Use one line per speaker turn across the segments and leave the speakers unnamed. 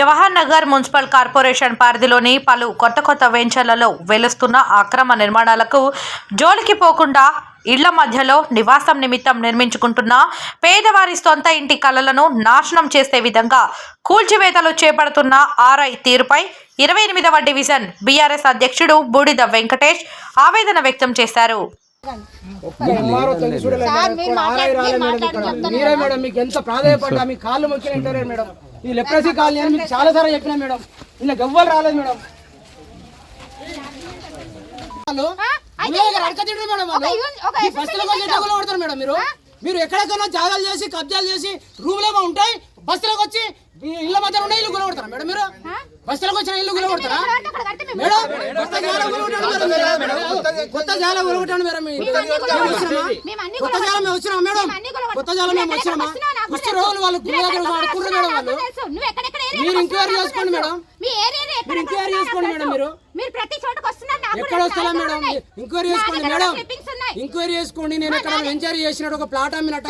Jawahar Nagar municipal corporation పరిధిలోని పలు కొత్త కొత్త వెంచర్లలో వెలుస్తున్న అక్రమ నిర్మాణాలకు జోలికి పోకుండా ఇళ్ళ మధ్యలో నివాసం నిమిత్తం నిర్మించుకుంటున్న పేదవారి సొంత ఇంటి కలలను నాశనం చేసే విధంగా కూల్చివేతలు చేపడుతున్న ఆర్ఐ తీరుపై ఇరవై ఎనిమిదవ డివిజన్ బీఆర్ఎస్ అధ్యక్షుడు బూడిద వెంకటేష్ ఆవేదన వ్యక్తం చేశారు.
మీరు
మేడం మీకు ఎంత ప్రాధాన్యపడ్డా? మీ కాళ్ళు మొక్కిన మేడం. ఈ లెప్రసీ కాలనీ అని మీకు చాలా సార్లు చెప్పినా మేడం. ఇలా ఎవ్వరు రాలేదు మేడం. తింటారు మేడం మీరు? మీరు ఎక్కడెక్కడో జాగాలు చేసి కబ్జాలు చేసి రూమ్లేమో ఉంటాయి బస్సులకు వచ్చి ఇళ్ళ మధ్య ఉన్న ఇల్లు కొనగొడతారా మేడం మీరు? బస్సులకు వచ్చిన ఇల్లు
మేము
మేడం కొత్త జాల మీరు. కొత్త జాల మేడం? కొత్త జాల మేము వచ్చినామా మేడం. కొత్త జాల మేము వచ్చినామా?
తెలుసు.
రోగులు వాళ్ళు మేడం వాళ్ళు.
నువ్వు ఎక్కడెక్కడ
మీరు ఎంక్వైరీ చేసుకోండి. మేడం.
మీ ఏరియాలో ఎక్కడ
మీరు ఎంక్వైరీ చేసుకోండి మేడం. మీరు.
మీరు ప్రతి చోటకు వస్తున్నారు నాకు
ఎక్కడ మేడం. ఎంక్వైరీ చేసుకోండి మేడం. ఎంక్వైరీ చేసుకోండి నేను ఎక్కడ వెంచర్ చేసినట్టు ఒక ప్లాట్ అమ్మినట్టు.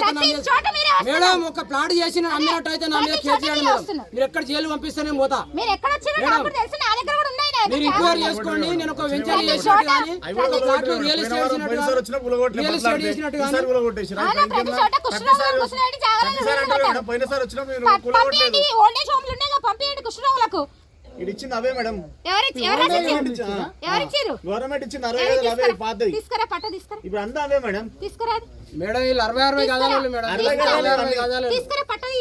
మేడం ఒక ప్లాట్ చేసిన అమ్మినట్టు అయితే నా మీద కేసు చేయండి మేడం. మీరు ఎక్కడ జైలు పంపిస్తే నేను పోతా
మీరు ఎక్కడ వచ్చారో
మేడం.
నాకు కూడా తెలుసు నా దగ్గర కూడా ఉన్నాయి
మీరు
ఉన్నాయి.
చేసుకోండి నేను ఒక వెంచర్ చేసినట్టు కానీ ఒక ప్లాట్ రియల్ ఎస్టేట్
గులగొట్టలే,
రియల్ ఎస్టేట్ చేసినట్టు కానీ
ప్రతిసారి అంటారు
నిలబెట్టారు.
మేడం, పోయినసారి వచ్చినా మీరు
ప-
గులగొట్టలేదు.
పంపియండి ఓల్డ్ ఏజ్ హోమ్లు ఉన్నాయి కదా, పంపియండి కుష్ఠరోగులకు
ఇది ఇచ్చింది అవే మేడం. గవర్నమెంట్ ఇచ్చింది. అరవై వేలు అవే పాతది
పట్ట
ఇప్పుడు అంతా అవే మేడం.
తీసుకురా
మేడం వీళ్ళు అరవై అరవై గదాలు వాళ్ళు మేడం.
అరవై
అరవై
గదాలు
అరవై గదాలు
తీసుకురా పట్టది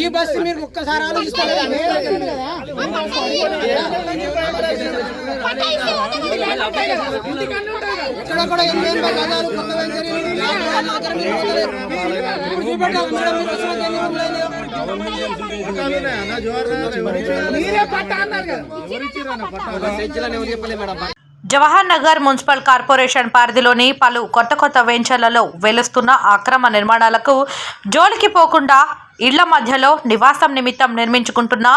ఈ బస్సు మీరు ఒక్కసారి ఆలోచిస్తారు
పట్ట.
ఎక్కడెక్కడ ఎనభై ఎనభై కొత్త
జవహర్ నగర్ మున్సిపల్ కార్పొరేషన్ పరిధిలోని పలు కొత్త కొత్త వెంచర్లలో వెలుస్తున్న అక్రమ నిర్మాణాలకు జోలికి పోకుండా ఇళ్ళ మధ్యలో నివాసం నిమిత్తం నిర్మించుకుంటున్న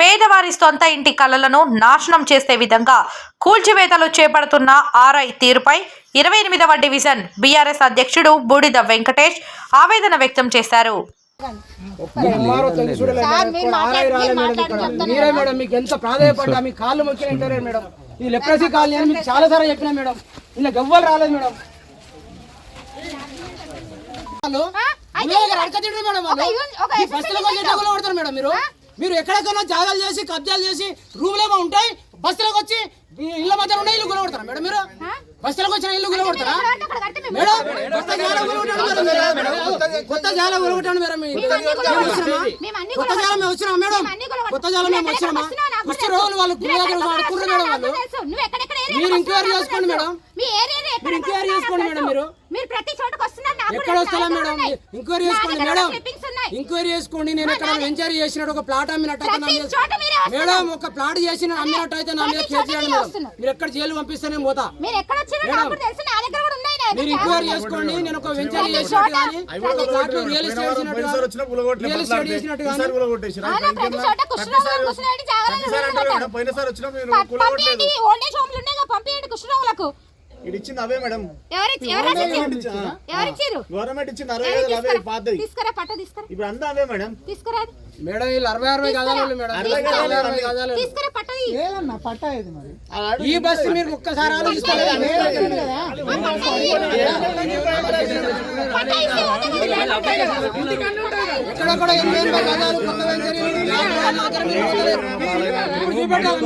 పేదవారి సొంత ఇంటి కళలను నాశనం చేసే విధంగా కూల్చివేతలు చేపడుతున్న ఆర్ఐ తీరుపై ఇరవై ఎనిమిదవ డివిజన్ బీఆర్ఎస్ అధ్యక్షుడు బూడిద వెంకటేష్ ఆవేదన వ్యక్తం చేశారు.
మీరు
మేడం మీకు ఎంత ప్రాధాన్యపడ్డా మీ కాళ్ళు మొక్కిన ఇంటారే మేడం. ఈ లెప్రసీ కాలనీ అని మీకు చాలా సార్లు చెప్పినా మేడం. ఇలా ఎవ్వరు రాలేదు మేడం. మీరు. ఎక్కడెక్కడో జాగాలు చేసి కబ్జాలు చేసి రూమ్లేమో ఉంటాయి బస్సులకు వచ్చి ఇళ్ళ మధ్య ఉన్న ఇల్లు కొనగొడతారా మేడం మీరు? బస్సులకు వచ్చిన ఇల్లు
మేము
మేడం కొత్త జాల కొనగొట్టాను మేడం. కొత్త జాల కొనగొట్టాను మేడం. కొత్త జాల మేము. మేడం.
కొనగొట్టాం.
కొత్త జాల మేము వచ్చినామా. రోగులు వాళ్ళు
ఎక్కడెక్కడ
వాడుకుంటారు మేడం వాళ్ళు మీరు ఎంక్వైరీ చేసుకోండి మేడం. మీరు ఎంక్వైరీ చేసుకోండి మేడం. మీరు.
మీరు ప్రతి చోటకు వస్తున్నారు. నాకు
ఎక్కడ
చాలా
మేడం. ఎంక్వైరీ చేసుకోండి మేడం. ఎంక్వైరీ చేసుకోండి నేను ఎక్కడ వెంచర్ చేసినట్టు ఒక ప్లాట్ అమ్మినట్టు అయితే నా
ప్రతి
మీద-
చోట మీరే వస్తున్నారు.
మేడం ఒక ప్లాట్ చేసిన అమ్మినట్టు అయితే నా మీద కేసు చేయండి
మీరే
మేడం
వస్తున్నారు.
మీరు ఎక్కడ జైలు పంపిస్తే నేను పోతా
మీరు ఎక్కడ వచ్చారో నాకు కూడా తెలుసు నా దగ్గర కూడా ఉన్నాయి నా దగ్గర
మీరు
చాలా
ఎంక్వైరీ
ఉన్నాయి.
చేసుకోండి నేను ఒక వెంచర్ చేసినట్టు కానీ ఒక ప్లాట్ రియల్ ఎస్టేట్ చేసినట్టు రియల్ ఎస్టేట్ చేసినట్టు కానీ
ఈసారి గులగొట్టేసిరా?
అవునా, ప్రతి చోట కుష్ఠరోగులు కూర్చునేటి జాగాలను
ప్రతిసారి అంటారు
నిలబెట్టారు.
మేడం, పోయినసారి వచ్చినా మీరు
ప-
గులగొట్టలేదు.
పంపియండి ఓల్డ్ ఏజ్ హోమ్లు ఉన్నాయి కదా, పంపియండి
ఇచ్చింది అవే మేడం. గవర్నమెంట్ ఇచ్చింది అరవై అవే పాతది. ఇప్పుడు అంతా అవే మేడం?
తీసుకురా
మేడం వీళ్ళు అరవై అరవై గదాలు వాళ్ళు మేడం.
అరవై గదాలు
అరవై ఈ బస్సు మీరు ఒక్కసారి ఆలోచిస్తారు?
పట్ట ఇస్తే ఓకే కదా.
ఎక్కడెక్కడ ఎనభై ఎనభై గదాలు కొత్త వెంచర్ యాభై వేల దగ్గర మీరు పోతలేరు. ఇప్పుడు చూపెట్టాలి